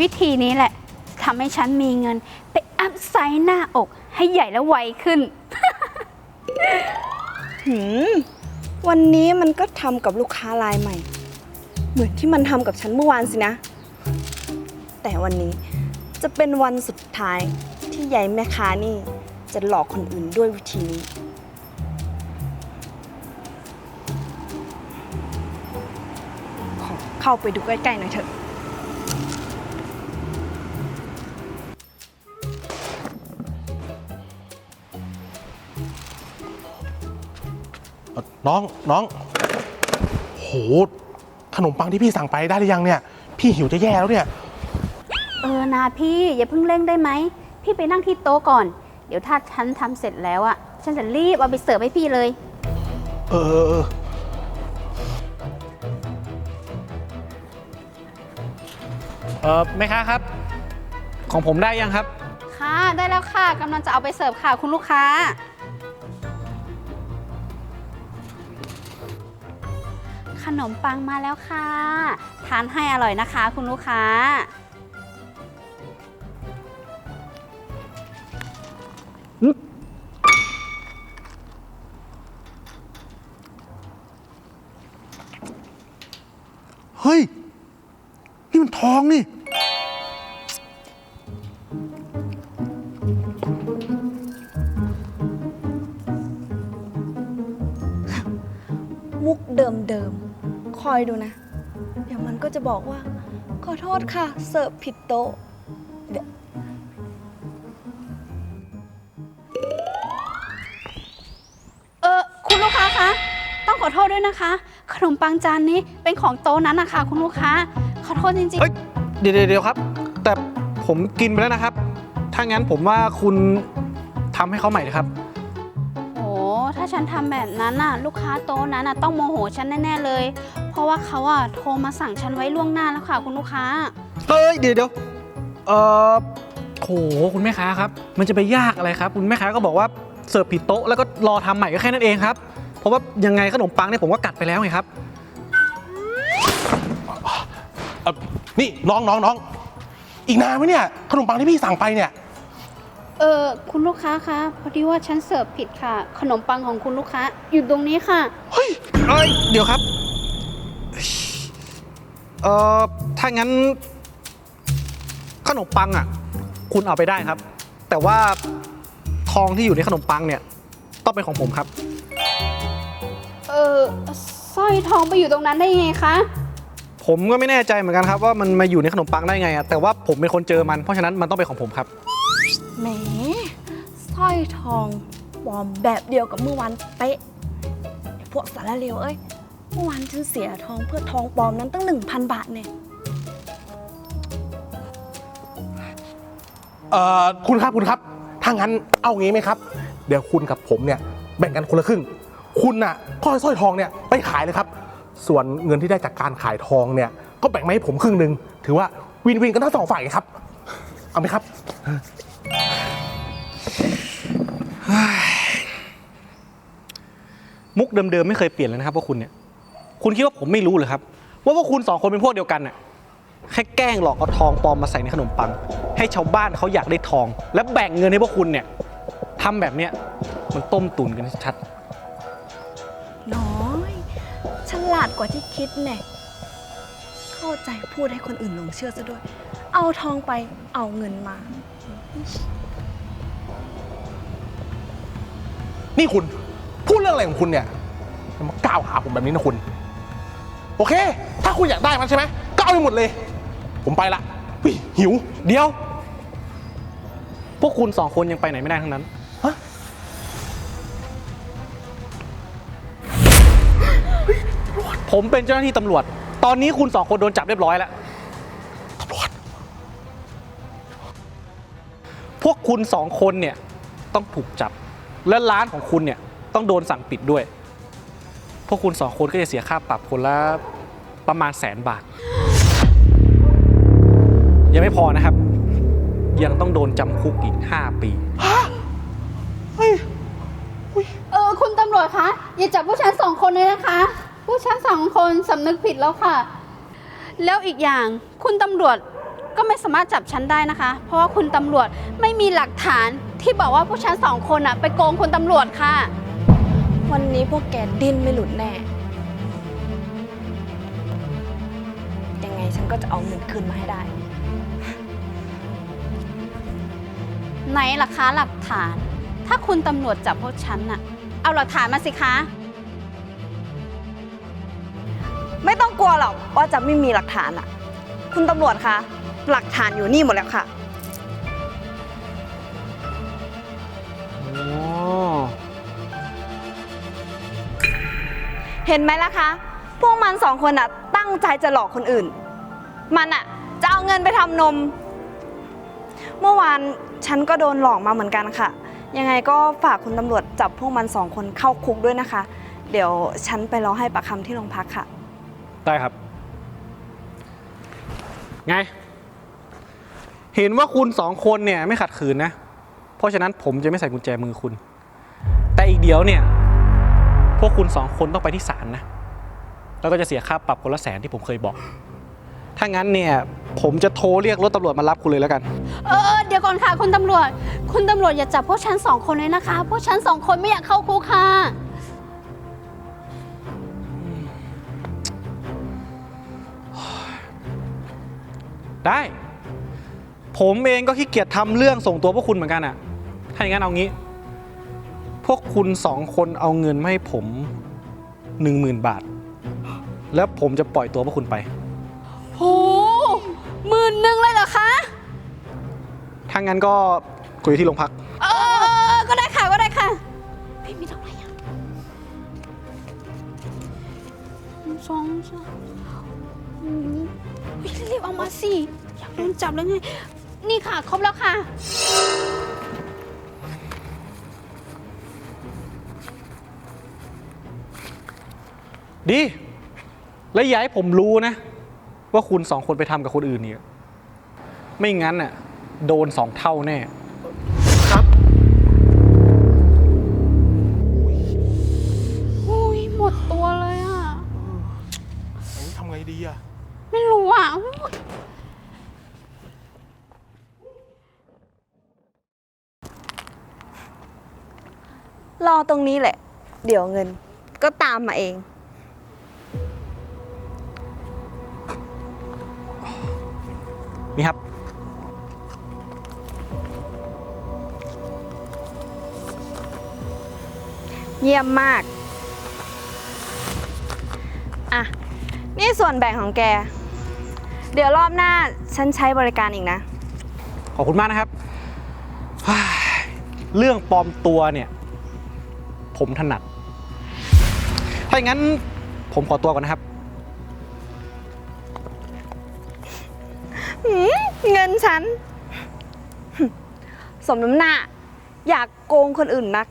วิธีนี้แหละทำให้ฉันมีเงิน ไปอัพไซส์หน้าอกให้ใหญ่และไวขึ้น หืม วันนี้มันก็ทำกับลูกค้ารายใหม่ เหมือนที่มันทำกับฉันเมื่อวานสินะ แต่วันนี้จะเป็นวันสุดท้ายที่ยายแม่ค้านี่จะหลอกคนอื่นด้วยวิธีนี้ขอเข้าไปดูใกล้ๆหน่อยเถอะ น้องน้องโหขนมปังที่พี่สั่งไปได้หรือยังเนี่ย พี่หิวจะแย่แล้วเนี่ย เออนาพี่อย่าเพิ่งเร่งได้ไหม พี่ไปนั่งที่โต๊ะก่อน เดี๋ยวถ้าฉันทำเสร็จแล้วอะฉันจะรีบเอาไปเสิร์ฟให้พี่เลย เออเออเออเออแม่ค้าครับ ของผมได้ยังครับ ค่ะ ได้แล้วค่ะกำลังจะเอาไปเสิร์ฟค่ะคุณลูกค้า นมปังมาแล้วค่ะ ทานให้อร่อยนะคะคุณลูกค้า เฮ้ย นี่มันทองนี่ มุกเดิมๆ คอยดูนะ เดี๋ยวมันก็จะบอกว่า ขอโทษค่ะ เสิร์ฟผิดโต๊ะเดี๋ยวเออคุณลูกค้าคะ ต้องขอโทษด้วยนะคะ ขนมปังจานนี้เป็นของโต๊ะนั้นนะคะคุณลูกค้า ขอโทษจริงเฮ้ยเดี๋ยวเดี๋ยวครับ แต่ผมกินไปแล้วนะครับ ถ้างั้นผมว่าคุณทำให้เขาใหม่เลยครับ ฉันทำแบบนั้นน่ะลูกค้าโต๊ะนั้นน่ะต้องโมโหฉันแน่ๆเลย เพราะว่าเขาอะโทรมาสั่งฉันไว้ล่วงหน้าแล้วค่ะ คุณลูกค้า เฮ้ยเดี๋ยวเดี๋ยวเออโหคุณแม่ค้าครับ มันจะไปยากอะไรครับ คุณแม่ค้าก็บอกว่าเสิร์ฟผิดโต๊ะแล้วก็รอทำใหม่ก็แค่นั้นเองครับ เพราะว่ายังไงขนมปังเนี่ยผมก็กัดไปแล้วไงครับเอ่อนี่น้องน้องน้องอีกนานไหมเนี่ยขนมปังที่พี่สั่งไปเนี่ย เออคุณลูกค้าคะพอดีว่าฉันเสิร์ฟผิดค่ะ ขนมปังของคุณลูกค้า อยู่ตรงนี้ค่ะเอ้ยเดี๋ยวครับ เอ่อ ถ้างั้น ขนมปังอะ คุณเอาไปได้ครับ แต่ว่าทองที่อยู่ในขนมปังเนี่ย ต้องเป็นของผมครับ เออสร้อยทองไปอยู่ตรงนั้นได้ยังไงคะ ผมก็ไม่แน่ใจเหมือนกันครับว่ามันมาอยู่ในขนมปังได้ไงอะแต่ว่าผมเป็นคนเจอมันเพราะฉะนั้นมันต้องเป็นของผมครับ แหมสร้อยทองปลอมแบบเดียวกับเมื่อวานเป๊ะไอ้พวกสารเลวเอ้ย เมื่อวานฉันเสียทองเพื่อทองปลอมนั้นตั้ง 1,000 บาทเนี่ย เอ่อคุณครับคุณครับ ถ้างั้นเอางี้ไหมครับ เดี๋ยวคุณกับผมเนี่ยแบ่งกันคนละครึ่ง คุณน่ะก็เอาสร้อยทองเนี่ยไปขายเลยครับ ส่วนเงินที่ได้จากการขายทองเนี่ย ก็แบ่งมาให้ผมครึ่งหนึ่งถือว่าวินวินกันทั้งสองฝ่ายครับ เอาไหมครับ มุกเดิมๆไม่เคยเปลี่ยนเลยนะครับพวกคุณเนี่ยคุณคิดว่าผมไม่รู้เหรอครับ ว่าพวกคุณสองคนเป็นพวกเดียวกันน่ะแค่แกล้งหลอกเอาทองปลอมมาใส่ในขนมปัง ให้ชาวบ้านเขาอยากได้ทอง และแบ่งเงินให้พวกคุณเนี่ยทำแบบเนี้ยมันต้มตุนกันชัดน้อย ฉลาดกว่าที่คิดแน่เข้าใจพูดให้คนอื่นหลงเชื่อซะด้วย เอาทองไปเอาเงินมา นี่คุณ พูดเรื่องอะไรของคุณเนี่ย อย่ามากล่าวหาผมแบบนี้นะคุณ โอเค ถ้าคุณอยากได้มันใช่ไหมก็เอาไปหมดเลย ผมไปละอุ๊ยหิวๆเดี๋ยว พวกคุณสองคนยังไปไหนไม่ได้ทั้งนั้นฮะผมเป็นเจ้าหน้าที่ตำรวจ ตอนนี้คุณสองคนโดนจับเรียบร้อยแล้ว ตำรวจ พวกคุณสองคนเนี่ยต้องถูกจับ และร้านของคุณเนี่ยต้องโดนสั่งปิดด้วย พวกคุณสองคนก็จะเสียค่าปรับคนละประมาณแสนบาท ยังไม่พอนะครับ ยังต้องโดนจำคุกอีก 5 ปีเออคุณตำรวจคะอย่าจับผู้ฉันสองคนเลยนะคะ ผู้ฉันสองคนสำนึกผิดแล้วค่ะ แล้วอีกอย่างคุณตำรวจก็ไม่สามารถจับฉันได้นะคะ เพราะว่าคุณตำรวจไม่มีหลักฐานที่บอกว่าพวกฉันสองคนอะไปโกงคุณตำรวจค่ะ วันนี้พวกแกดิ้นไม่หลุดแน่ ยังไงฉันก็จะเอาเงินคืนมาให้ได้ ไหนล่ะคะหลักฐาน ถ้าคุณตำรวจจับพวกฉันอะเอาหลักฐานมาสิคะ ไม่ต้องกลัวหรอกว่าจะไม่มีหลักฐานอะคุณตำรวจคะ หลักฐานอยู่นี่หมดแล้วค่ะอ๋อ เห็นไหมล่ะคะ พวกมันสองคนอะตั้งใจจะหลอกคนอื่น มันอะจะเอาเงินไปทำนม เมื่อวานฉันก็โดนหลอกมาเหมือนกันค่ะ ยังไงก็ฝากคุณตำรวจจับพวกมันสองคนเข้าคุกด้วยนะคะ เดี๋ยวฉันไปรอให้ปากคำที่โรงพักค่ะ ได้ครับ ไง เห็นว่าคุณสองคนเนี่ยไม่ขัดขืนนะ เพราะฉะนั้นผมจะไม่ใส่กุญแจมือคุณ แต่อีกเดี๋ยวเนี่ย พวกคุณสองคนต้องไปที่ศาลนะ แล้วก็จะเสียค่าปรับคนละแสนที่ผมเคยบอก ถ้างั้นเนี่ยผมจะโทรเรียกรถตำรวจมารับคุณเลยแล้วกัน เออเออเดี๋ยวก่อนค่ะคุณตำรวจ คุณตำรวจอย่าจับพวกฉันสองคนเลยนะคะ พวกฉันสองคนไม่อยากเข้าคุกค่ะ ได้ ผมเองก็ขี้เกียจทำเรื่องส่งตัวพวกคุณเหมือนกันอะถ้าอย่างนั้นเอางี้พ วกคุณสองคนเอาเงินมาให้ผมหนึ่งหมื่นบาท แล้วผมจะปล่อยตัวพวกคุณไป โหหมื่นหนึ่งเลยเหรอคะ ถ้างั้นก็คุยที่โรงพัก เออเออเออก็ได้ค่ะ ก็ได้ค่ะ พี่มีเท่าไหร่อะหนึ่งสองสามอืมเฮ้ยรีบๆเอามาสิ อยากโดนจับแล้วไง นี่ค่ะ ครบแล้วค่ะ ดี และอย่าให้ผมรู้นะ ว่าคุณสองคนไปทำกับคนอื่นเนี่ย ไม่งั้นน่ะโดนสองเท่าแน่ ครับ อุ้ยหมดตัวเลยอะ ทำไงดีอะไม่รู้อะอุ๊ยรอตรงนี้แหละ เดี๋ยวเงินก็ตามมาเอง นี่ครับ เยี่ยมมาก อะ นี่ส่วนแบ่งของแก เดี๋ยวรอบหน้าฉันใช้บริการอีกนะ ขอบคุณมากนะครับฮ่าเรื่องปลอมตัวเนี่ย ผมถนัด ถ้าอย่างนั้นผมขอตัวก่อนนะครับ เงินฉัน สมน้ำหน้า อยากโกงคนอื่นนัก